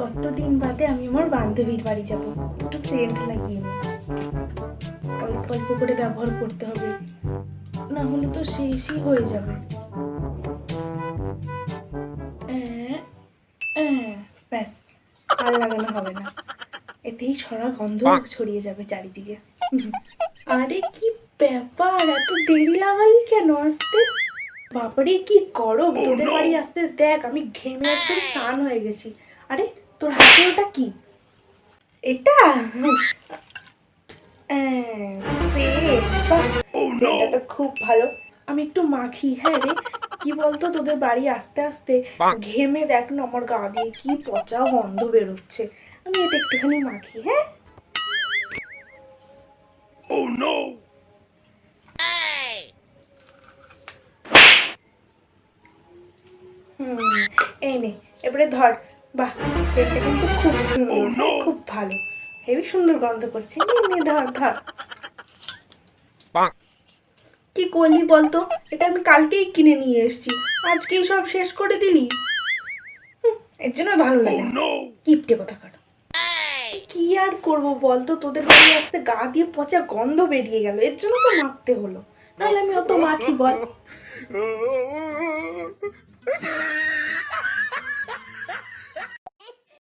কতদিন বাদে আমি আমার বান্ধবীর বাড়ি যাব? একটু সেন্ট লাগিয়ে নিই অল্প অল্প করে ব্যবহার করতে হবে। না হলে তো শেষই হয়ে যাবে। ব্যাস আর লাগানো হবে না। এতেই ছড়া গন্ধ ছড়িয়ে যাবে চারিদিকে। আরে কি ব্যাপার এত দেরি লাগালি কেন আসতে? বাবারে কি গরম তোদের বাড়ি আসতে দেখ আমি ঘেমে একদম স্নান হয়ে গেছি। আরে তোর হাতে ওটা কি? এটা? সেট, বাহ, এটা তো খুব ভালো। আমি একটু মাখি হ্যাঁ রে। কি বলতো তোদের বাড়ি আসতে আসতে ঘেমে দেখ না আমার গা দিয়ে কি পচা গন্ধ বেরোচ্ছে। আমি এটা একটুখানি মাখি হ্যাঁ? Oh no! এই নে এবারে ধর। বাহ সেটটা কিন্তু খুব সুন্দর Oh, খুব ভালো। হেবি সুন্দর গন্ধ করছে। নে নে ধর ধর। কি করলি বলতো? এটা আমি কালকেই কিনে নিয়ে এসেছি। আজকেই সব শেষ করে দিলি। এর জন্য ভালো লাগে। Oh! কিপটে কথা কাট। কি আর করব বলতো? তোদের বাড়ি আসতে গা দিয়ে পচা গন্ধ বেরিয়ে গেল। এর জন্য তো মাখতে হলো। নাহলে আমি অত মাখি বল।